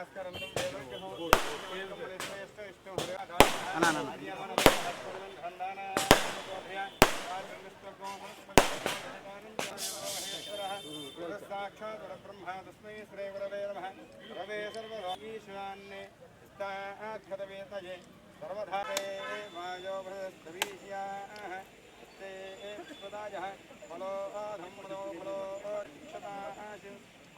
मङ्गलात्मानं भास्करं साक्षात् परब्रह्मा तस्मै श्रीगुरवे नमः रवे सर्वभागीश्वरान्ने स्ताक्षतवेतये सर्वधारे वायो ते प्रदायः फलो धम्मदो फलो क्षताशु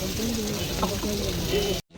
ありがとうございます。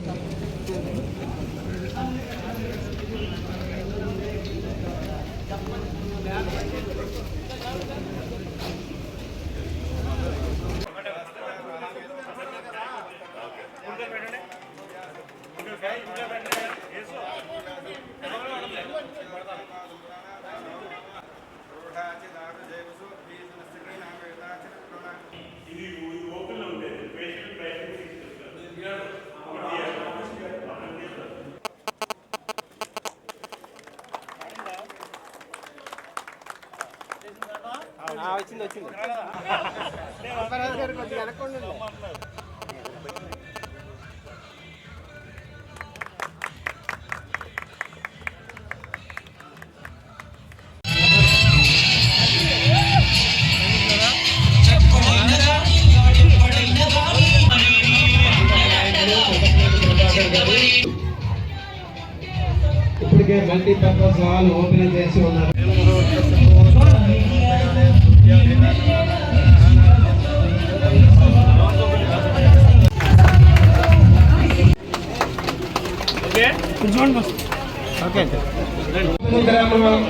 ఇప్పటికే మల్టీపర్పస్ హాల్ ఓపెన్ చేసి ఉన్నారు.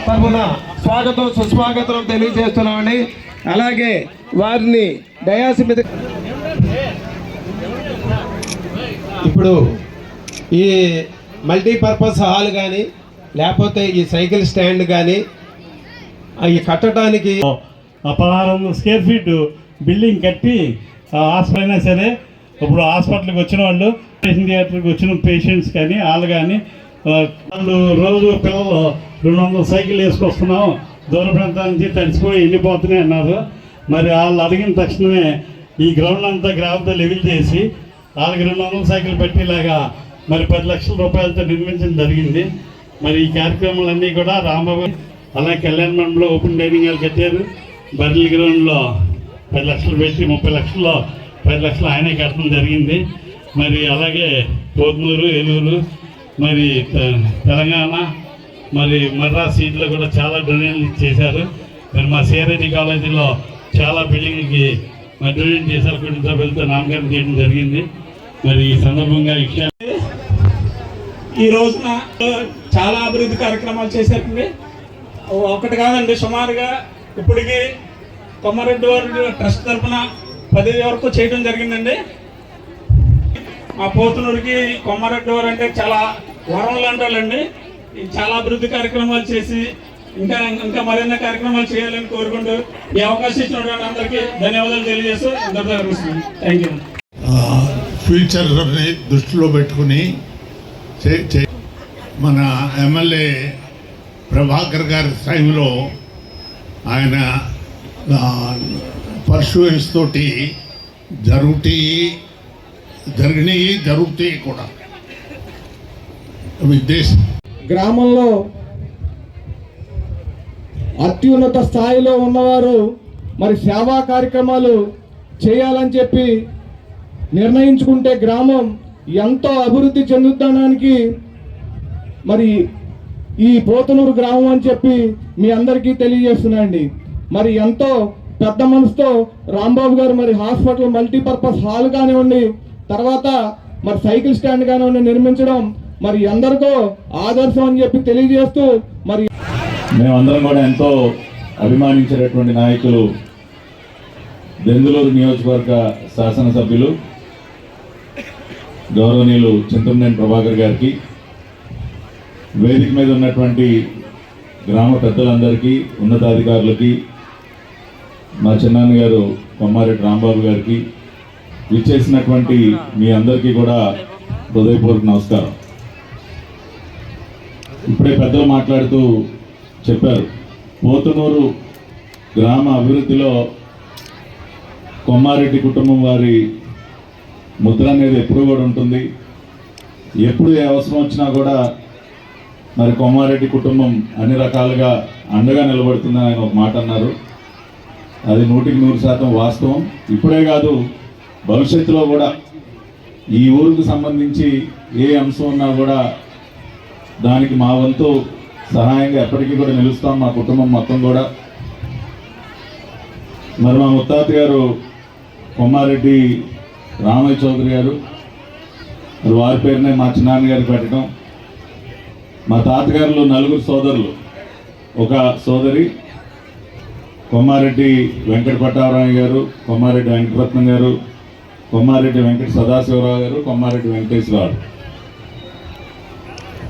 తరఫున స్వాగతం సుస్వాగతం తెలియజేస్తున్నామండి. అలాగే వారిని డయాసి మీద ఇప్పుడు ఈ మల్టీపర్పస్ హాల్ కానీ లేకపోతే ఈ సైకిల్ స్టాండ్ కానీ అవి కట్టడానికి పదహారు వందల స్క్వేర్ ఫీట్ బిల్డింగ్ కట్టి హాస్పిటల్ అయినా సరే ఇప్పుడు హాస్పిటల్కి వచ్చిన వాళ్ళు థియేటర్కి వచ్చిన పేషెంట్స్ కానీ వాళ్ళు కానీ వాళ్ళు రోజు పిల్లలు రెండు వందల సైకిల్ వేసుకొస్తున్నాం. దూర ప్రాంతాల నుంచి తడిసిపోయి వెళ్ళిపోతున్నాయి అన్నారు. మరి వాళ్ళు అడిగిన తక్షణమే ఈ గ్రౌండ్ అంతా గ్రామంతో లెవెల్ చేసి వాళ్ళకి రెండు వందల సైకిల్ పెట్టేలాగా మరి పది లక్షల రూపాయలతో నిర్మించడం జరిగింది. మరి ఈ కార్యక్రమాలన్నీ కూడా రాంబాబు అలాగే కళ్యాణ మండలంలో ఓపెన్ డైనింగ్ హాల్ కట్టారు. బర్రెల గ్రౌండ్లో పది లక్షలు పెట్టి ముప్పై లక్షల్లో పది లక్షలు ఆయనే కట్టడం జరిగింది. మరి అలాగే పోతునూరు ఏలూరు మరి తెలంగాణ మరి మర్రా సీట్లో కూడా చాలా డొనేషన్ చేశారు. మరి మా సిఆర్ఐటి కాలేజీలో చాలా బిల్డింగ్కి మరి డొనేట్ చేశారు. కుటుంబ సభ్యులతో నామకరణం చేయడం జరిగింది. మరి ఈ సందర్భంగా ఈ ఈ రోజున చాలా అభివృద్ధి కార్యక్రమాలు చేశారండి. ఒకటి కాదండి సుమారుగా ఇప్పటికి కొమ్మారెడ్డి వారి ట్రస్ట్ తరఫున పది వరకు చేయడం జరిగిందండి. మా పోతునూరికి కొమ్మారెడ్డి వారు అంటే చాలా వరం లాంటి వాళ్ళండి చాలా అభివృద్ధి కార్యక్రమాలు చేసి ఇంకా ఇంకా మరిన్ని కార్యక్రమాలు చేయాలని కోరుకుంటూ ఈ అవకాశం ఇచ్చినటువంటి అందరికీ ధన్యవాదాలు తెలియజేస్తూ అందరితో థ్యాంక్ యూ ఫ్యూచర్ని దృష్టిలో పెట్టుకుని చే- చే- మన ఎమ్మెల్యే ప్రభాకర్ గారి టైంలో ఆయన పర్సూయన్స్ తోటి జరుగుతాయి జరిగినాయి జరుగుతాయి కూడా. గ్రామంలో అత్యున్నత స్థాయిలో ఉన్నవారు మరి సేవా కార్యక్రమాలు చేయాలని చెప్పి నిర్ణయించుకుంటే గ్రామం ఎంతో అభివృద్ధి చెందుతానికి మరి ఈ పోతనూరు గ్రామం అని చెప్పి మీ అందరికీ తెలియజేస్తున్నాండి మరి ఎంతో పెద్ద మనసుతో రాంబాబు గారు మరి హాస్పిటల్ మల్టీపర్పస్ హాల్ కానివ్వండి తర్వాత మరి సైకిల్ స్టాండ్ కానివ్వండి నిర్మించడం మరి ఎందరికో ఆదర్శం అని చెప్పి తెలియజేస్తూ మరి మేమందరం కూడా ఎంతో అభిమానించేటటువంటి నాయకులు దెందులూరు నియోజకవర్గ శాసనసభ్యులు గౌరవనీయులు చింతమనేని ప్రభాకర్ గారికి వేదిక మీద ఉన్నటువంటి గ్రామ పెద్దలందరికీ ఉన్నతాధికారులకి మా చిన్నాన్న గారు కొమ్మారెడ్డి రాంబాబు గారికి విచ్చేసినటువంటి మీ అందరికీ కూడా హృదయపూర్వక నమస్కారం. ఇప్పుడే పెద్దలు మాట్లాడుతూ చెప్పారు పోతునూరు గ్రామ అభివృద్ధిలో కొమ్మారెడ్డి కుటుంబం వారి ముద్ర అనేది ఎప్పుడు కూడా ఉంటుంది. ఎప్పుడు ఏ అవసరం వచ్చినా కూడా మరి కొమ్మారెడ్డి కుటుంబం అన్ని రకాలుగా అండగా నిలబడుతుందని ఆయన ఒక మాట అన్నారు. అది నూటికి నూరు శాతం వాస్తవం. ఇప్పుడే కాదు భవిష్యత్తులో కూడా ఈ ఊరికి సంబంధించి ఏ అంశం ఉన్నా కూడా దానికి మా వంతు సహాయంగా ఎప్పటికీ కూడా నిలుస్తాం మా కుటుంబం మొత్తం కూడా. మరి మా ముత్తాత గారు కొమ్మారెడ్డి రామయ్య చౌదరి గారు మరి వారి పేరునే మా చిన్నాన్నగారికి పెట్టడం. మా తాతగారులు నలుగురు సోదరులు. ఒక సోదరి కొమ్మారెడ్డి వెంకట పట్టారాయ గారు కొమ్మారెడ్డి వెంకటరత్నం గారు కొమ్మారెడ్డి వెంకట సదాశివరావు గారు కొమ్మారెడ్డి వెంకటేశ్వరరావు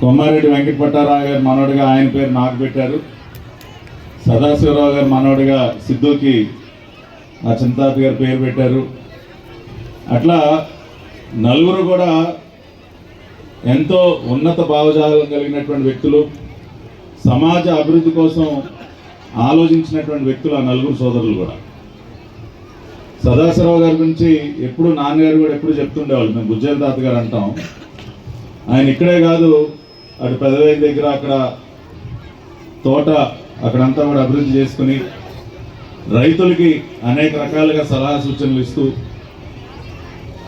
కొమ్మారెడ్డి వెంకట పట్టారావు గారు మనోడిగా ఆయన పేరు నాకు పెట్టారు. సదాశివరావు గారు మనోడిగా సిద్ధుకి మా చింతాపి గారి పేరు పెట్టారు. అట్లా నలుగురు కూడా ఎంతో ఉన్నత భావజాలం కలిగినటువంటి వ్యక్తులు సమాజ అభివృద్ధి కోసం ఆలోచించినటువంటి వ్యక్తులు ఆ నలుగురు సోదరులు కూడా. సదాశివరావు గారి గురించి ఎప్పుడు నాన్నగారు కూడా ఎప్పుడు చెప్తుండేవాళ్ళు. మేము గుజ్జల తాత గారు అంటాం. ఆయన ఇక్కడే కాదు అటు పెదవేగి దగ్గర అక్కడ తోట అక్కడంతా కూడా అభివృద్ధి చేసుకుని రైతులకి అనేక రకాలుగా సలహా సూచనలు ఇస్తూ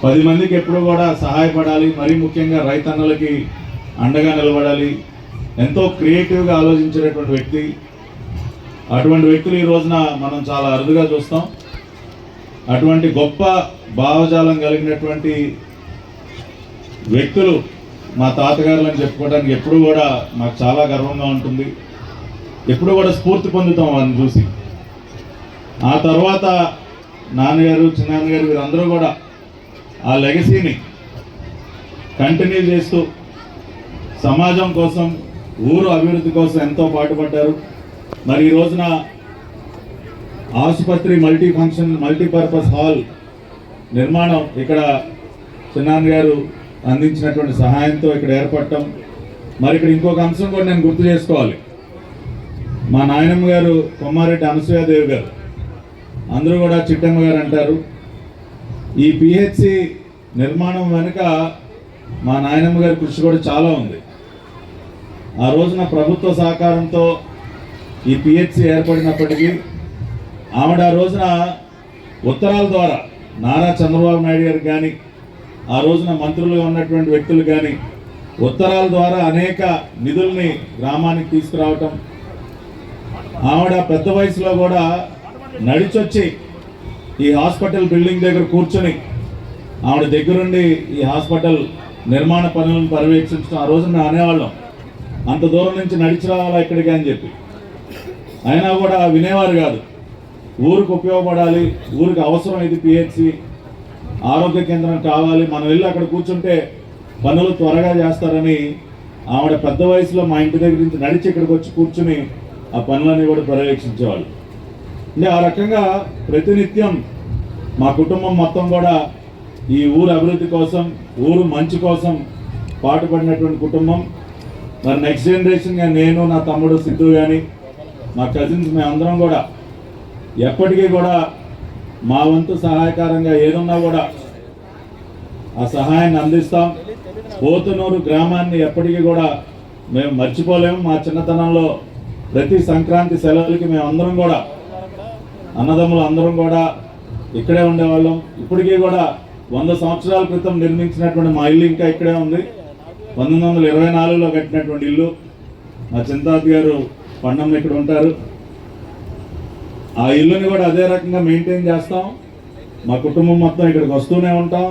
పది మందికి ఎప్పుడు కూడా సహాయపడాలి. మరీ ముఖ్యంగా రైతన్నలకి అండగా నిలబడాలి. ఎంతో క్రియేటివ్గా ఆలోచించేటటువంటి వ్యక్తి. అటువంటి వ్యక్తులు ఈ రోజున మనం చాలా అరుదుగా చూస్తాం. అటువంటి గొప్ప భావజాలం కలిగినటువంటి వ్యక్తులు మా తాతగారులని చెప్పుకోవడానికి ఎప్పుడు కూడా మాకు చాలా గర్వంగా ఉంటుంది. ఎప్పుడు కూడా స్ఫూర్తి పొందుతాం వారిని చూసి. ఆ తర్వాత నాన్నగారు చిన్నాన్నగారు వీరందరూ కూడా ఆ లెగసీని కంటిన్యూ చేస్తూ సమాజం కోసం ఊరు అభివృద్ధి కోసం ఎంతో పాటుపడ్డారు. మరి ఈ రోజున ఆసుపత్రి మల్టీ ఫంక్షన్ మల్టీపర్పస్ హాల్ నిర్మాణం ఇక్కడ చిన్నాన్న గారు అందించినటువంటి సహాయంతో ఇక్కడ ఏర్పడటం. మరి ఇక్కడ ఇంకొక అంశం కూడా నేను గుర్తు చేసుకోవాలి. మా నాయనమ్మ గారు కొమ్మారెడ్డి అనసూయాదేవి గారు అందరూ కూడా చిట్టమ్మ గారు అంటారు. ఈ పిహెచ్సి నిర్మాణం వెనుక మా నాయనమ్మ గారి కృషి కూడా చాలా ఉంది. ఆ రోజున ప్రభుత్వ సహకారంతో ఈ పిహెచ్సి ఏర్పడినప్పటికీ ఆవిడ ఆ రోజున ఉత్తరాల ద్వారా నారా చంద్రబాబు నాయుడు గారికి కానీ ఆ రోజున మంత్రులుగా ఉన్నటువంటి వ్యక్తులు కానీ ఉత్తరాల ద్వారా అనేక నిధుల్ని గ్రామానికి తీసుకురావటం ఆవిడ పెద్ద వయసులో కూడా నడిచొచ్చి ఈ హాస్పిటల్ బిల్డింగ్ దగ్గర కూర్చొని ఆవిడ దగ్గరుండి ఈ హాస్పిటల్ నిర్మాణ పనులను పర్యవేక్షించడం ఆ రోజున మేము అనేవాళ్ళం. అంత దూరం నుంచి నడిచి రావాలా ఇక్కడికి అని చెప్పి. అయినా కూడా వినేవారు కాదు. ఊరికి ఉపయోగపడాలి ఊరికి అవసరం ఇది పిహెచ్సి ఆరోగ్య కేంద్రం కావాలి మనం వెళ్ళి అక్కడ కూర్చుంటే పనులు త్వరగా చేస్తారని ఆవిడ పెద్ద వయసులో మా ఇంటి దగ్గర నుంచి నడిచి ఇక్కడికి వచ్చి కూర్చుని ఆ పనులన్నీ కూడా పర్యవేక్షించేవాళ్ళు. అంటే ఆ రకంగా ప్రతినిత్యం మా కుటుంబం మొత్తం కూడా ఈ ఊరు అభివృద్ధి కోసం ఊరు మంచి కోసం పాటుపడినటువంటి కుటుంబం. మరి నెక్స్ట్ జనరేషన్గా నేను నా తమ్ముడు సిద్ధు కానీ మా కజిన్స్ మేమందరం కూడా ఎప్పటికీ కూడా మా వంతు సహాయకారంగా ఏదున్నా కూడా ఆ సహాయాన్ని అందిస్తాం. పోతునూరు గ్రామాన్ని ఎప్పటికీ కూడా మేము మర్చిపోలేము. మా చిన్నతనంలో ప్రతి సంక్రాంతి సెలవులకి మేము అందరం కూడా అన్నదమ్ములు అందరం కూడా ఇక్కడే ఉండేవాళ్ళం. ఇప్పటికీ కూడా వంద సంవత్సరాల క్రితం నిర్మించినటువంటి మా ఇల్లు ఇంకా ఇక్కడే ఉంది. పంతొమ్మిది వందల ఇరవై నాలుగులో కట్టినటువంటి ఇల్లు. మా చింతాత్ గారు పండమ్మ ఇక్కడ ఉంటారు. ఆ ఇల్లుని కూడా అదే రకంగా మెయింటైన్ చేస్తాం. మా కుటుంబం మొత్తం ఇక్కడికి వస్తూనే ఉంటాం.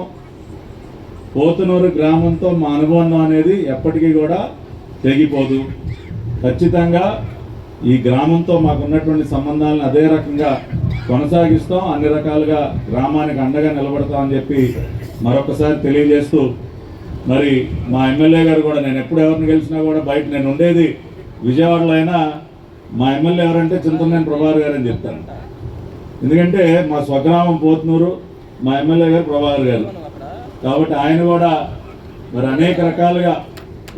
పోతునూరు గ్రామంతో మా అనుబంధం అనేది ఎప్పటికీ కూడా తెగిపోదు. ఖచ్చితంగా ఈ గ్రామంతో మాకున్నటువంటి సంబంధాలను అదే రకంగా కొనసాగిస్తాం. అన్ని రకాలుగా గ్రామానికి అండగా నిలబడతామని చెప్పి మరొకసారి తెలియజేస్తూ మరి మా ఎమ్మెల్యే గారు కూడా నేను ఎప్పుడు ఎవరిని గెలిచినా కూడా బయట నేను ఉండేది విజయవాడలో అయినా మా ఎమ్మెల్యే ఎవరంటే చింతనేని ప్రభాకర్ గారు అని చెప్తారంట ఎందుకంటే మా స్వగ్రామం పోతునూరు మా ఎమ్మెల్యే గారు ప్రభాకర్ గారు. కాబట్టి ఆయన కూడా మరి అనేక రకాలుగా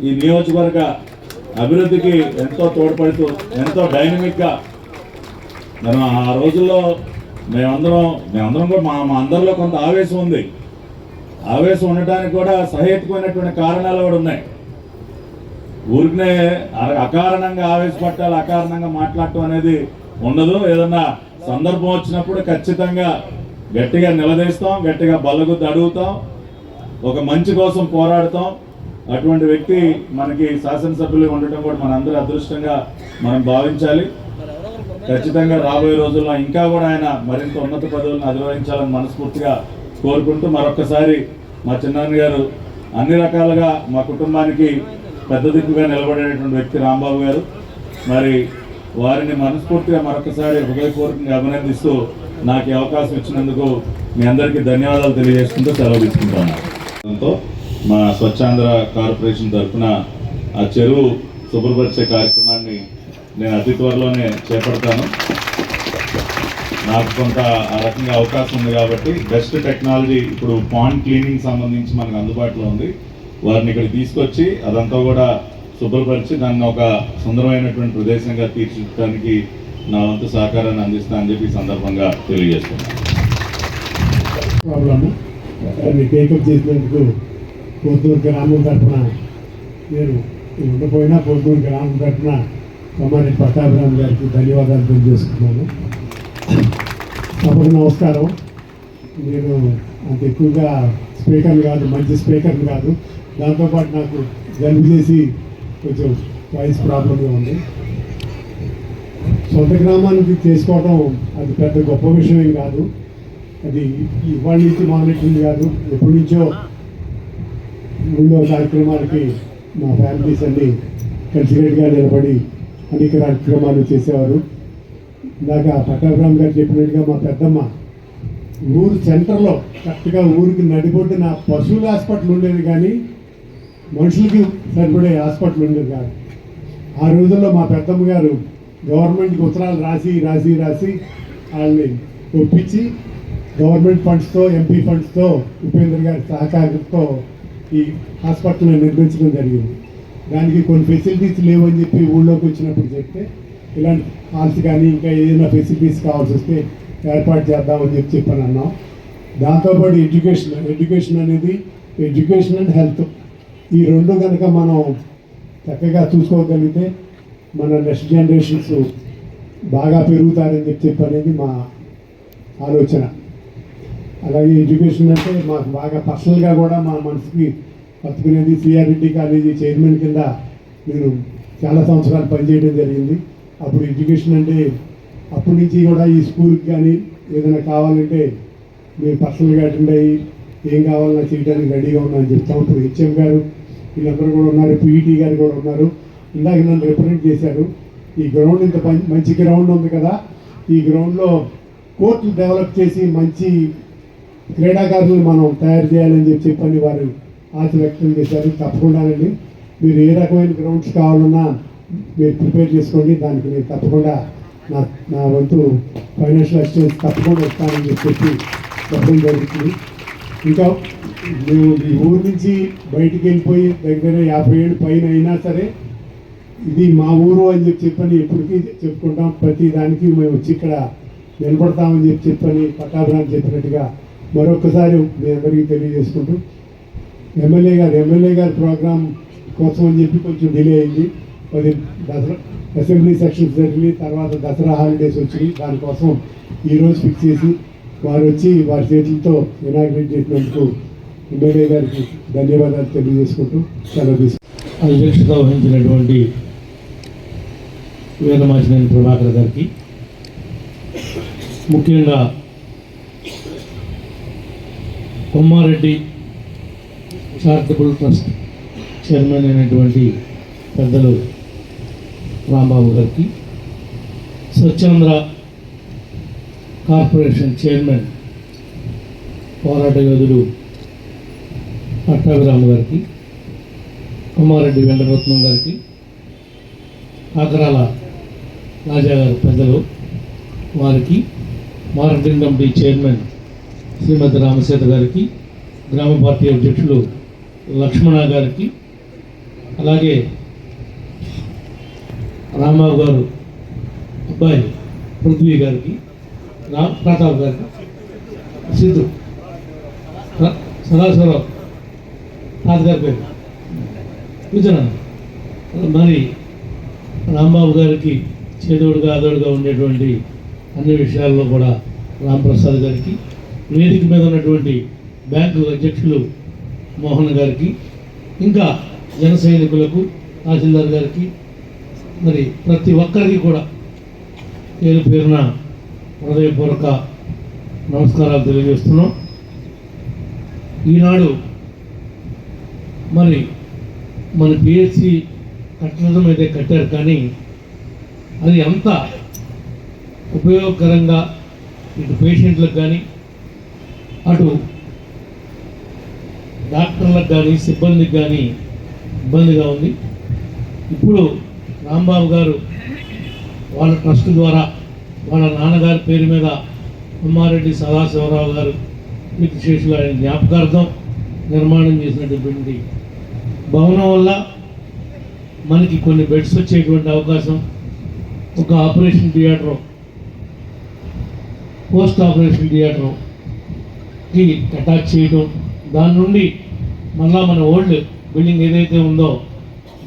ఈ నియోజకవర్గ అభివృద్ధికి ఎంతో తోడ్పడుతూ ఎంతో డైనమిక్గా మనం ఆ రోజుల్లో మేమందరం మేమందరం కూడా మా మా అందరిలో కొంత ఆవేశం ఉంది. ఆవేశం ఉండటానికి కూడా సహేతుకమైనటువంటి కారణాలు కూడా ఉన్నాయి. ఊరినే అకారణంగా ఆవేశపట్టాలి అకారణంగా మాట్లాడటం అనేది ఉండదు. ఏదన్నా సందర్భం వచ్చినప్పుడు ఖచ్చితంగా గట్టిగా నిలదీస్తాం గట్టిగా బల్లగుద్ది అడుగుతాం ఒక మంచి కోసం పోరాడతాం. అటువంటి వ్యక్తి మనకి శాసనసభ్యులు ఉండటం కూడా మనందరి అదృష్టంగా మనం భావించాలి. ఖచ్చితంగా రాబోయే రోజుల్లో ఇంకా కూడా ఆయన మరింత ఉన్నత పదవులను అధిరోహించాలని మనస్ఫూర్తిగా కోరుకుంటూ మరొకసారి మా చిన్నాన్న గారు అన్ని రకాలుగా మా కుటుంబానికి పెద్ద దిక్కుగా నిలబడేటువంటి వ్యక్తి రాంబాబు గారు. మరి వారిని మనస్ఫూర్తిగా మరొకసారి హృదయపూర్వకంగా అభినందిస్తూ నాకు అవకాశం ఇచ్చినందుకు మీ అందరికీ ధన్యవాదాలు తెలియజేసుకుంటూ సెలవు తీసుకుంటాను. దాంతో మా స్వచ్ఛాంధ్ర కార్పొరేషన్ తరఫున ఆ చెరువు శుభ్రపరిచే కార్యక్రమాన్ని నేను అతి త్వరలోనే చేపడతాను. నాకు కొంత ఆ రకంగా అవకాశం ఉంది కాబట్టి బెస్ట్ టెక్నాలజీ ఇప్పుడు పాండ్ క్లీనింగ్ సంబంధించి మనకు అందుబాటులో ఉంది. వారిని ఇక్కడ తీసుకొచ్చి అదంతా కూడా శుభ్రపరిచి దాన్ని ఒక సుందరమైనటువంటి ప్రదేశంగా తీర్చిదిద్దడానికి నా వంతు సహకారాన్ని అందిస్తా అని చెప్పి సందర్భంగా తెలియజేస్తున్నాను. ప్రాబ్లమ్ టేకప్ చేసినందుకు పొద్దున గ్రామం తరఫున నేను ఉండపోయినా పొద్దున గ్రామం తరఫున కమ్మారి పట్టాభిరామ్ గారికి ధన్యవాదాలు తెలియజేసుకున్నాను తప్పకు నమస్కారం. నేను అంత ఎక్కువగా స్పీకర్ని కాదు మంచి స్పీకర్ని కాదు దాంతోపాటు నాకు జలుబు చేసి కొంచెం వాయిస్ ప్రాబ్లంగా ఉంది. సొంత గ్రామానికి చేసుకోవడం అది పెద్ద గొప్ప విషయం ఏం కాదు. అది ఇవాళ నుంచి మొదలెట్టింది కాదు. ఎప్పటి నుంచో ఊళ్ళో కార్యక్రమాలకి మా ఫ్యామిలీస్ అన్ని కలిసికట్టుగా నిలబడి అనేక కార్యక్రమాలు చేసేవారు. ఇందాక పట్టాభిరామ్ గారు చెప్పినట్టుగా మా పెద్దమ్మ ఊరు సెంటర్లో కరెక్ట్గా ఊరికి నడిబొడ్డున పశువుల హాస్పిటల్ ఉండేది కానీ మనుషులకి సరిపడే హాస్పిటల్ ఉండేది కాదు. ఆ రోజుల్లో మా పెద్దమ్మ గారు గవర్నమెంట్కి ఉత్తరాలు రాసి రాసి రాసి వాళ్ళని ఒప్పించి గవర్నమెంట్ ఫండ్స్తో ఎంపీ ఫండ్స్తో ఉపేంద్ర గారి సహకారంతో ఈ హాస్పిటల్ని నిర్మించడం జరిగింది. దానికి కొన్ని ఫెసిలిటీస్ లేవని చెప్పి ఊళ్ళోకి వచ్చినప్పుడు చెప్తే ఇలాంటి హాల్స్ కానీ ఇంకా ఏదైనా ఫెసిలిటీస్ కావాల్సి వస్తే ఏర్పాటు చేద్దామని చెప్పి చెప్పని అన్నాం. దాంతోపాటు ఎడ్యుకేషన్ ఎడ్యుకేషన్ అనేది ఎడ్యుకేషన్ అండ్ హెల్త్ ఈ రెండు కనుక మనం చక్కగా చూసుకోగలిగితే మన నెక్స్ట్ జనరేషన్స్ బాగా పెరుగుతారని చెప్పి అనేది మా ఆలోచన. అలాగే ఎడ్యుకేషన్ అంటే మాకు బాగా పర్సనల్గా కూడా మా మనసుకి పట్టుకునేది సిఆర్రెడ్డి కాలేజీ చైర్మన్ కింద నేను చాలా సంవత్సరాలు పనిచేయడం జరిగింది. అప్పుడు ఎడ్యుకేషన్ అంటే అప్పటి నుంచి కూడా ఈ స్కూల్కి కానీ ఏదైనా కావాలంటే మేము పర్సనల్గా అటెండ్ అయ్యి ఏం కావాలన్నా చేయడానికి రెడీగా ఉన్నామని చెప్తాం ఇప్పుడు హెచ్ఎం గారు వీళ్ళందరూ కూడా ఉన్నారు పీఈటీ గారు కూడా ఉన్నారు. ఇందాక నన్ను రిప్రజెంట్ చేశారు. ఈ గ్రౌండ్ ఇంత మంచి గ్రౌండ్ ఉంది కదా. ఈ గ్రౌండ్లో కోర్టులు డెవలప్ చేసి మంచి క్రీడాకారులను మనం తయారు చేయాలని చెప్పి చెప్పని వారు ఆశ వ్యక్తం చేశారు. తప్పకుండానండి మీరు ఏ రకమైన గ్రౌండ్స్ కావాలన్నా మీరు ప్రిపేర్ చేసుకోండి. దానికి నేను తప్పకుండా నా నా వంతు ఫైనాన్షియల్ అసిస్టెన్స్ తప్పకుండా ఇస్తానని చెప్పి చెప్పడం జరుగుతుంది. ఇంకా మేము ఈ ఊరు నుంచి బయటికి వెళ్ళిపోయి దగ్గర యాభై ఏళ్ళు పైన అయినా సరే ఇది మా ఊరు అని చెప్పి చెప్పని ఎప్పటికీ చెప్పుకుంటాం. ప్రతి దానికి మేము వచ్చి ఇక్కడ నిలబడతామని చెప్పి చెప్పని పట్టాభిరాన్ని చెప్పినట్టుగా మరొకసారి మీ అందరికీ తెలియజేసుకుంటూ ఎమ్మెల్యే గారు ఎమ్మెల్యే గారి ప్రోగ్రాం కోసం అని చెప్పి కొంచెం డిలే అయింది. అది దసరా అసెంబ్లీ సెక్షన్స్ జరిగి తర్వాత దసరా హాలిడేస్ వచ్చినాయి. దానికోసం ఈరోజు ఫిక్స్ చేసి వారు వచ్చి వారి చేతులతో ఇనాగ్రేట్ చేసినందుకు ఎమ్మెల్యే గారికి ధన్యవాదాలు తెలియజేసుకుంటూ సెలవు తీసుకుంటాం అధ్యక్షత వహించినటువంటి వేదమాచినేని ప్రభాకర్ గారికి ముఖ్యంగా కొమ్మారెడ్డి చారిటబుల్ ట్రస్ట్ చైర్మన్ అయినటువంటి పెద్దలు రాంబాబు గారికి స్వచ్ఛంద్ర కార్పొరేషన్ చైర్మన్ పోరాట యోధుడు పట్టాభిరామ గారికి కుమారెడ్డి వెంకటరత్నం గారికి ఆగ్రాల రాజా గారు పెద్దలు వారికి marketing committee chairman Shrimati Ramaseta గారికి గ్రామ పార్టీ అధ్యక్షులు లక్ష్మణ గారికి అలాగే రామా గారు అబ్బాయి పృథ్వీ గారికి రామ్ ప్రతాప్ గారికి సిద్ధు సదాశివరావు తాతగారి పేరు. కూర్చున్నాను మరి రాంబాబు గారికి చేదోడుగా ఆదోడుగా ఉండేటువంటి అన్ని విషయాల్లో కూడా రాంప్రసాద్ గారికి వేదిక మీద ఉన్నటువంటి బ్యాంకు అధ్యక్షులు మోహన్ గారికి ఇంకా జన సైనికులకు తహసీల్దార్ గారికి మరి ప్రతి ఒక్కరికి కూడా పేరు పేరున హృదయపూర్వక నమస్కారాలు తెలియజేస్తున్నాం. ఈనాడు మరి మన పిహెచ్సి కట్టడం అయితే కట్టారు కానీ అది అంత ఉపయోగకరంగా ఇటు పేషెంట్లకు కానీ అటు డాక్టర్లకు కానీ సిబ్బందికి కానీ ఇబ్బందిగా ఉంది. ఇప్పుడు రాంబాబు గారు వాళ్ళ ట్రస్ట్ ద్వారా వాళ్ళ నాన్నగారి పేరు మీద ఉమ్మారెడ్డి సదాశివరావు గారు కీర్తిశేషులు ఆయన జ్ఞాపకార్థం నిర్మాణం చేసినటువంటి భవనం వల్ల మనకి కొన్ని బెడ్స్ వచ్చేటువంటి అవకాశం ఒక ఆపరేషన్ థియేటర్ పోస్ట్ ఆపరేషన్ థియేటర్కి అటాచ్ చేయడం దాని నుండి మళ్ళా మన ఓల్డ్ బిల్డింగ్ ఏదైతే ఉందో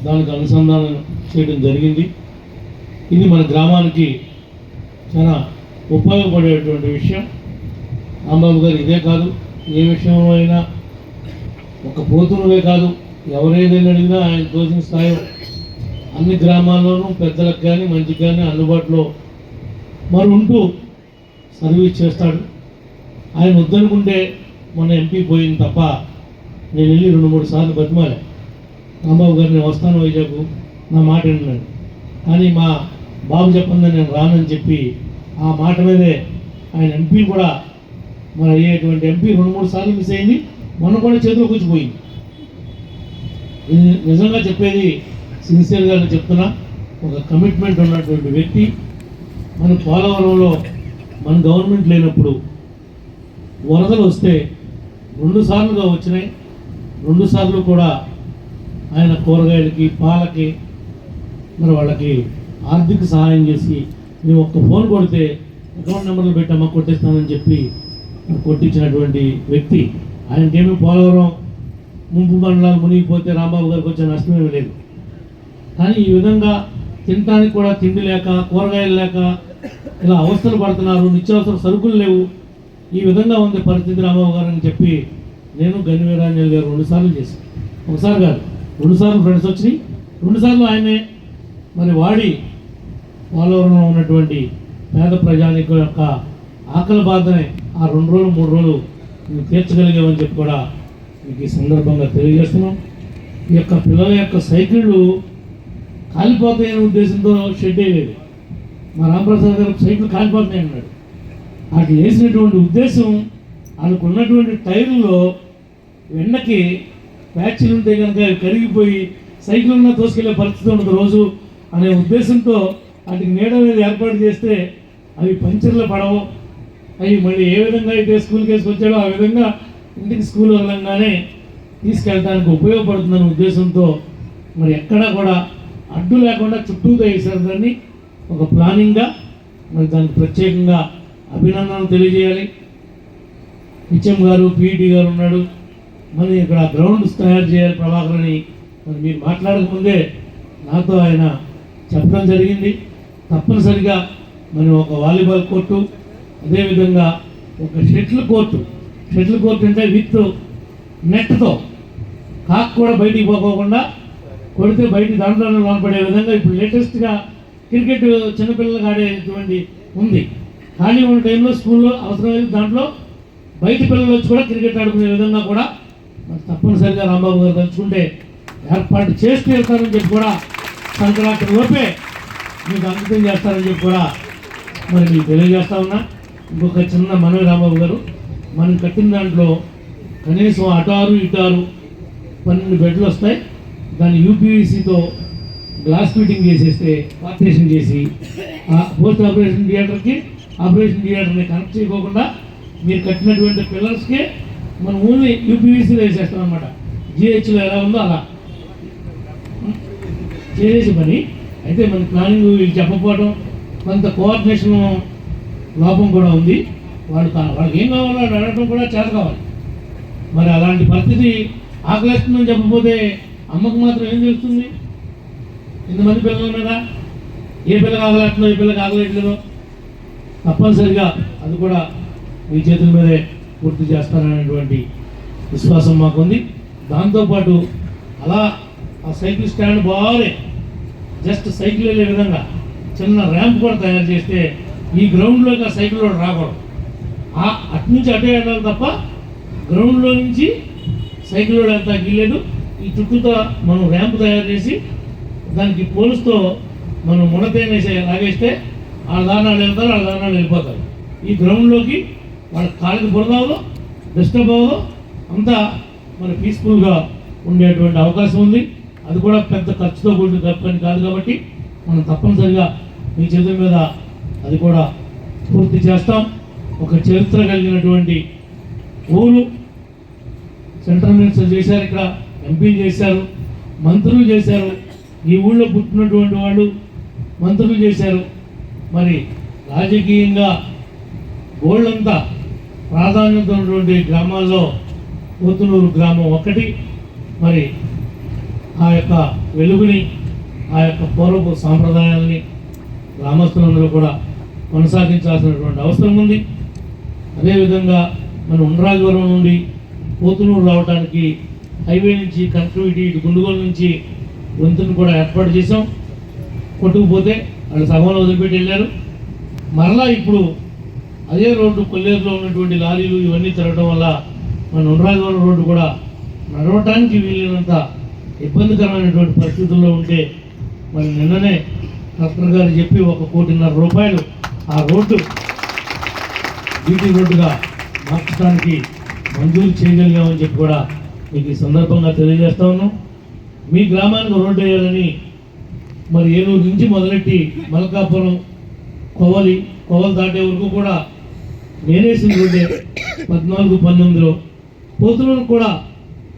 దానికి అనుసంధానం చేయడం జరిగింది. ఇది మన గ్రామానికి చాలా ఉపయోగపడేటువంటి విషయం. రాంబాబు గారు ఇదే కాదు ఏ విషయంలో అయినా ఒక పోతురువే కాదు ఎవరేదైనా అడిగినా ఆయన తోచిన స్థాయి అన్ని గ్రామాల్లోనూ పెద్దలకు కానీ మంచికి కానీ అందుబాటులో మరి ఉంటూ సర్వీస్ చేస్తాడు. ఆయన వద్దనుకుంటే మొన్న ఎంపీ పోయింది తప్ప నేను వెళ్ళి రెండు మూడు సార్లు బతిమాలే. రాంబాబు గారు నేను వస్తాను వైజాగ్ నా మాట విన్నాడు కానీ మా బాబు చెప్పిందని నేను రానని చెప్పి ఆ మాట మీదే ఆయన ఎంపీ కూడా మరి అయ్యేటువంటి ఎంపీ రెండు మూడు సార్లు మిస్ అయింది. మొన్న కూడా చేతిలో కూర్చిపోయింది. ఇది నిజంగా చెప్పేది సిన్సియర్గా చెప్తున్నా. ఒక కమిట్మెంట్ ఉన్నటువంటి వ్యక్తి మన పోలవరంలో మన గవర్నమెంట్ లేనప్పుడు వరదలు వస్తే రెండు సార్లుగా వచ్చినాయి. రెండు సార్లు కూడా ఆయన కూరగాయలకి పాలకి మరి వాళ్ళకి ఆర్థిక సహాయం చేసి మేము ఒక్క ఫోన్ కొడితే అకౌంట్ నెంబర్లు పెట్టామా కొట్టిస్తానని చెప్పి కొట్టించినటువంటి వ్యక్తి ఆయనకేమీ పోలవరం ముంపు మండలాలు మునిగిపోతే రాంబాబు గారికి వచ్చే నష్టమేమీ లేదు. కానీ ఈ విధంగా తినడానికి కూడా తిండి లేక కూరగాయలు లేక ఇలా అవస్థలు పడుతున్నారు నిత్యావసర సరుకులు లేవు. ఈ విధంగా ఉంది పరిస్థితి రాంబాబు గారు అని చెప్పి నేను గనివీరాంజలి గారు రెండుసార్లు చేశాను. ఒకసారి కాదు రెండుసార్లు ఫ్రెండ్స్ వచ్చినాయి. రెండుసార్లు ఆయనే మరి వాడి పోలవరంలో ఉన్నటువంటి పేద ప్రజానికుల యొక్క ఆకలి బాధనే ఆ రెండు రోజులు మూడు రోజులు తీర్చగలిగామని చెప్పి కూడా మీకు ఈ సందర్భంగా తెలియజేస్తున్నాం. ఈ యొక్క పిల్లల యొక్క సైకిళ్ళు కాలిపోతాయనే ఉద్దేశంతో షెడ్ వేయలేదు. మా రామప్రసాద్ గారు సైకిల్ కాలిపోతున్నాయి అన్నాడు. వాటికి వేసినటువంటి ఉద్దేశం వాళ్ళకు ఉన్నటువంటి టైర్లో వెన్నకి ప్యాచ్లు ఉంటే కనుక అవి కరిగిపోయి సైకిల్ ఉన్న తోసుకెళ్ళే పరిస్థితి ఉండదు రోజు అనే ఉద్దేశంతో వాటికి నీడ అనేది ఏర్పాటు చేస్తే అవి పంచర్లు పడవు. అవి మళ్ళీ ఏ విధంగా అయితే స్కూల్కి వేసుకొచ్చాడో ఆ విధంగా ఇంటికి స్కూల్ వెళ్ళంగానే తీసుకెళ్ళడానికి ఉపయోగపడుతుందనే ఉద్దేశంతో మరి ఎక్కడా కూడా అడ్డు లేకుండా చుట్టూతో వేసారు దాన్ని. ఒక ప్లానింగ్గా మరి దానికి ప్రత్యేకంగా అభినందనలు తెలియజేయాలి. హెచ్ఎం గారు పీఈటీ గారు ఉన్నాడు. మరి ఇక్కడ గ్రౌండ్స్ తయారు చేయాలి ప్రభాకర్ అని మరి మీరు మాట్లాడకముందే నాతో ఆయన చెప్పడం జరిగింది. తప్పనిసరిగా మరి ఒక వాలీబాల్ కోర్టు అదేవిధంగా ఒక షటిల్ కోర్టు షటిల్ కోర్టు అంటే విత్ నెట్తో కాక్ కూడా బయటికి పోకోకుండా కొడితే బయటికి దాంట్లోనే లోనపడే విధంగా ఇప్పుడు లేటెస్ట్గా క్రికెట్ చిన్నపిల్లలకు ఆడేటువంటి ఉంది. ఖాళీ ఉన్న టైంలో స్కూల్లో అవసరమైతే దాంట్లో బయట పిల్లలు వచ్చి కూడా క్రికెట్ ఆడుకునే విధంగా కూడా మరి తప్పనిసరిగా రాంబాబు గారు తలుచుకుంటే ఏర్పాటు చేసి తీరుతారని చెప్పి కూడా సంక్రాంతి లోపే మీకు అంకితం చేస్తారని చెప్పి కూడా మరి మీకు తెలియజేస్తా ఉన్నా. ఇంకొక చిన్న మనవి రాంబాబు గారు మనం కట్టిన దాంట్లో కనీసం అటారు ఇటారు పన్నెండు బెడ్లు వస్తాయి. దాన్ని యూపీవీసీతో గ్లాస్ ఫిట్టింగ్ చేసేస్తే ఆపరేషన్ చేసి ఆ పోస్ట్ ఆపరేషన్ థియేటర్కి ఆపరేషన్ థియేటర్ని కనెక్ట్ చేయకోకుండా మీరు కట్టినటువంటి పిల్లర్స్కే మనం ఓన్లీ యూపీవీసీలో వేసేస్తాం అనమాట జిహెచ్లో ఎలా ఉందో అలా. చేసే పని. అయితే మన ప్లానింగ్ వీళ్ళు చెప్పకపోవడం కొంత కోఆర్డినేషన్ లోపం కూడా ఉంది. వాళ్ళు కా- వాళ్ళకి ఏం కావాలో అడగడం కూడా చేత కావాలి. మరి అలాంటి పరిస్థితి ఆకలిస్తుందని చెప్పబోతే అమ్మకు మాత్రం ఏం తెలుస్తుంది? ఇంతమంది పిల్లలు ఉన్నారా? ఏ పిల్లకి ఆకలేస్తుందో ఏ పిల్లకి ఆగలేట్లేదో తప్పనిసరిగా అది కూడా మీ చేతుల మీదే పూర్తి చేస్తారనేటువంటి విశ్వాసం మాకుంది. దాంతోపాటు అలా ఆ సైకిల్ స్టాండ్ బాగానే జస్ట్ సైకిల్ వెళ్ళే విధంగా చిన్న ర్యాంప్ కూడా తయారు చేస్తే ఈ గ్రౌండ్లోకి ఆ సైకిల్ రాకూడదు. ఆ అటు నుంచి అటే వెళ్ళాలి తప్ప గ్రౌండ్లో నుంచి సైకిల్ అంతా గీలేదు ఈ చుట్టూతో మనం ర్యాంప్ తయారు చేసి దానికి పోలుస్తూ మనం మునతేనేసే లాగేస్తే వాళ్ళ దానాలు వెళ్తారు వాళ్ళ దానాలు వెళ్ళిపోతారు. ఈ గ్రౌండ్లోకి వాళ్ళ కాళ్ళకి బురదవదో డిస్టర్బ్ అవ్వదు. అంతా మన పీస్ఫుల్గా ఉండేటువంటి అవకాశం ఉంది. అది కూడా పెద్ద ఖర్చుతో కూడిన తప్పని కాదు కాబట్టి మనం తప్పనిసరిగా మీ చేతుల మీద అది కూడా పూర్తి చేస్తాం. ఒక చరిత్ర కలిగినటువంటి ఊరు సెంట్రల్ మినిస్టర్ చేశారు ఇక్కడ ఎంపీ చేశారు మంత్రులు చేశారు. ఈ ఊళ్ళో పుట్టినటువంటి వాళ్ళు మంత్రులు చేశారు. మరి రాజకీయంగా గోళ్ళంతా ప్రాధాన్యత ఉన్నటువంటి గ్రామాల్లో పోతునూరు గ్రామం ఒకటి. మరి ఆ యొక్క వెలుగుని ఆ యొక్క పూర్వపు సాంప్రదాయాల్ని గ్రామస్తులందరూ కూడా కొనసాగించాల్సినటువంటి అవసరం ఉంది. అదేవిధంగా మన ఉండ్రాజవరం నుండి పోతునూరు రావడానికి హైవే నుంచి కనెక్టివిటీ ఇటు గుండుగోలు నుంచి వంతును కూడా ఏర్పాటు చేసాం కొట్టుకుపోతే వాళ్ళు సగంలో వదిలిపెట్టి వెళ్ళారు. మరలా ఇప్పుడు అదే రోడ్డు కొల్లేరులో ఉన్నటువంటి లారీలు ఇవన్నీ తిరగడం వల్ల మన ఉండ్రాజవరం రోడ్డు కూడా నడవటానికి వీలైనంత ఇబ్బందికరమైనటువంటి పరిస్థితుల్లో ఉంటే మరి నిన్ననే కలెక్టర్ గారు చెప్పి ఒక కోటిన్నర రూపాయలు ఆ రోడ్డు బీటీ రోడ్డుగా మార్చడానికి మంజూరు చేయగలిగామని చెప్పి కూడా మీకు ఈ సందర్భంగా తెలియజేస్తా ఉన్నాం. మీ గ్రామానికి రోడ్డు వేయాలని మరి ఏలూరు నుంచి మొదలెట్టి మల్కాపురం కొవ్వలి కొవ్వలు దాటే వరకు కూడా నేనేసిన రోడ్డే పద్నాలుగు పంతొమ్మిదిలో. పోతులను కూడా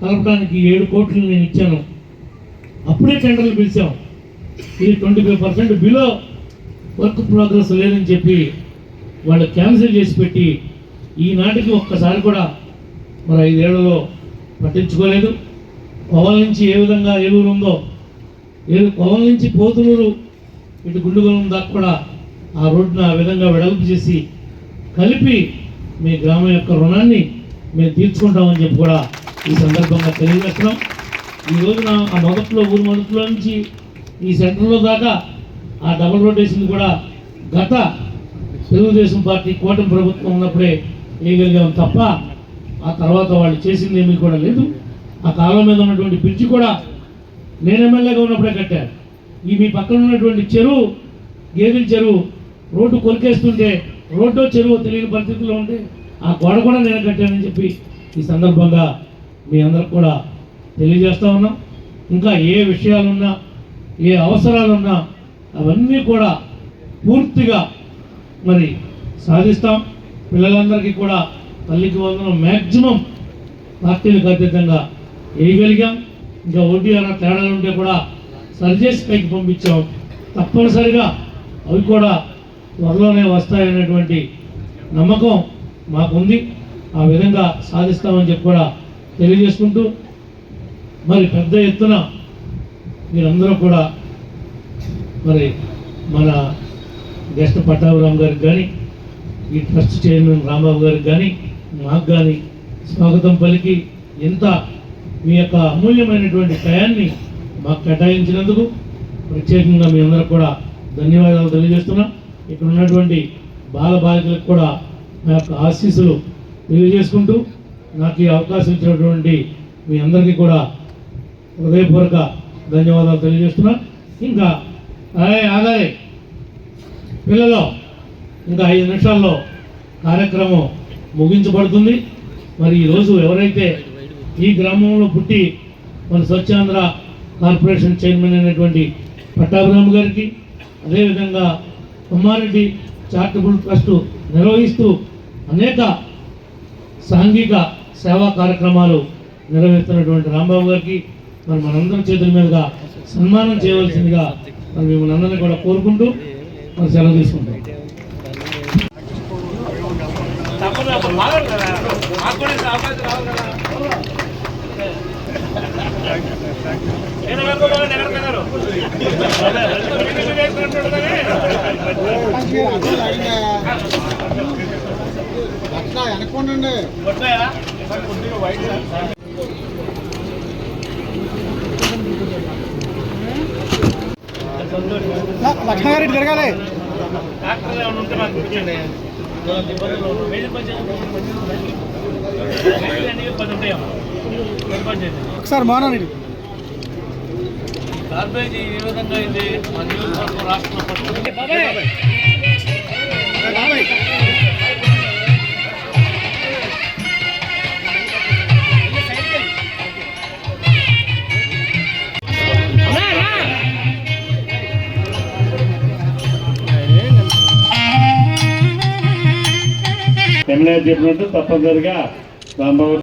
కలపడానికి ఏడు కోట్లు నేను ఇచ్చాను. అప్పుడే టెండర్లు పిలిచాం. ఇది twenty five percent below work progress లేదని చెప్పి వాళ్ళు క్యాన్సిల్ చేసి పెట్టి ఈనాటికి ఒక్కసారి కూడా మరి ఐదేళ్ళలో పట్టించుకోలేదు. కోవల నుంచి ఏ విధంగా ఏలూరు ఉందో ఏలు కోవల నుంచి పోతులూరు ఇటు గుండుగొలం దాకా కూడా ఆ రోడ్డును ఆ విధంగా వెడల్పు చేసి కలిపి మీ గ్రామం యొక్క రుణాన్ని మేము తీర్చుకుంటామని చెప్పి కూడా ఈ సందర్భంగా తెలియజేస్తున్నాం. ఈ రోజున ఆ మొదట్లో ఊరు మొదట్లో నుంచి ఈ సెంటర్లో దాకా ఆ డబుల్ రోడ్ వేసింది కూడా గత తెలుగుదేశం పార్టీ కూటమి ప్రభుత్వం ఉన్నప్పుడే వేయగలిగాం తప్ప ఆ తర్వాత వాళ్ళు చేసింది ఏమీ కూడా లేదు. ఆ కాలం మీద ఉన్నటువంటి బ్రిడ్జి కూడా నేను ఎమ్మెల్యేగా ఉన్నప్పుడే కట్టారు ఈ మీ పక్కన ఉన్నటువంటి చెరువు గేదెల చెరువు రోడ్డు కొరికేస్తుంటే రోడ్డు చెరువు తెలియని పరిస్థితుల్లో ఉంటే ఆ గోడ కూడా నేను కట్టానని చెప్పి ఈ సందర్భంగా మీ అందరికి కూడా తెలియజేస్తూ ఉన్నాం. ఇంకా ఏ విషయాలున్నా ఏ అవసరాలున్నా అవన్నీ కూడా పూర్తిగా మరి సాధిస్తాం. పిల్లలందరికీ కూడా తల్లికి వందనం. మ్యాక్సిమం పార్టీలకు అతీతంగా వేయగలిగాం. ఇంకా ఓటీఆర్ తేడాలు ఉంటే కూడా సరిచేసి పైకి పంపించాం. తప్పనిసరిగా అవి కూడా త్వరలోనే వస్తాయనేటువంటి నమ్మకం మాకుంది. ఆ విధంగా సాధిస్తామని చెప్పి కూడా తెలియజేసుకుంటూ మరి పెద్ద ఎత్తున మీరందరూ కూడా మరి మన గెస్ట్ పట్టాభిరామ్ గారికి కానీ ఈ ట్రస్ట్ చైర్మన్ రాంబాబు గారికి కానీ మాకు కానీ స్వాగతం పలికి ఎంత మీ యొక్క అమూల్యమైనటువంటి టయాన్ని మాకు కేటాయించినందుకు ప్రత్యేకంగా మీ అందరికి కూడా ధన్యవాదాలు తెలియజేస్తున్నాం. ఇక్కడ ఉన్నటువంటి బాల బాలికలకు కూడా మా యొక్క ఆశీస్సులు తెలియజేసుకుంటూ నాకు ఈ అవకాశం ఇచ్చినటువంటి మీ అందరికీ కూడా హృదయపూర్వక ధన్యవాదాలు తెలియజేస్తున్నా. ఇంకా అదే ఆదాయ పిల్లలు ఇంకా ఐదు నిమిషాల్లో కార్యక్రమం ముగించబడుతుంది. మరి ఈరోజు ఎవరైతే ఈ గ్రామంలో పుట్టి మన స్వచ్ఛాంధ్ర కార్పొరేషన్ చైర్మన్ అయినటువంటి పట్టాభిరామ్ గారికి అదేవిధంగా కుమ్మారెడ్డి చారిటబుల్ ట్రస్ట్ నిర్వహిస్తూ అనేక సాంఘిక సేవా కార్యక్రమాలు నిర్వహిస్తున్నటువంటి రాంబాబు గారికి మరి మనందరం చేతుల మీదుగా సన్మానం చేయవలసిందిగా మరి మిమ్మల్ని అందరినీ కూడా కోరుకుంటూ మరి సెలవు తీసుకుంటాం. అట్లా వెనక్కుండండి లక్ష్మారెడ్డి తిరగాలి డాక్టర్ ఏమైనా ఉంటే నాకు కూర్చోండి మేజర్ పంచాయతీ మేజర్ పది ఉంటాయేమో పెద్ద పంచాయతీ ఒకసారి మోనాని గార్బేజ్ విధంగా ఇది మన నియోజకవర్గం రాష్ట్రంలో ఎమ్మెల్యే చెప్పినట్టు తప్పనిసరిగా రాంబాబు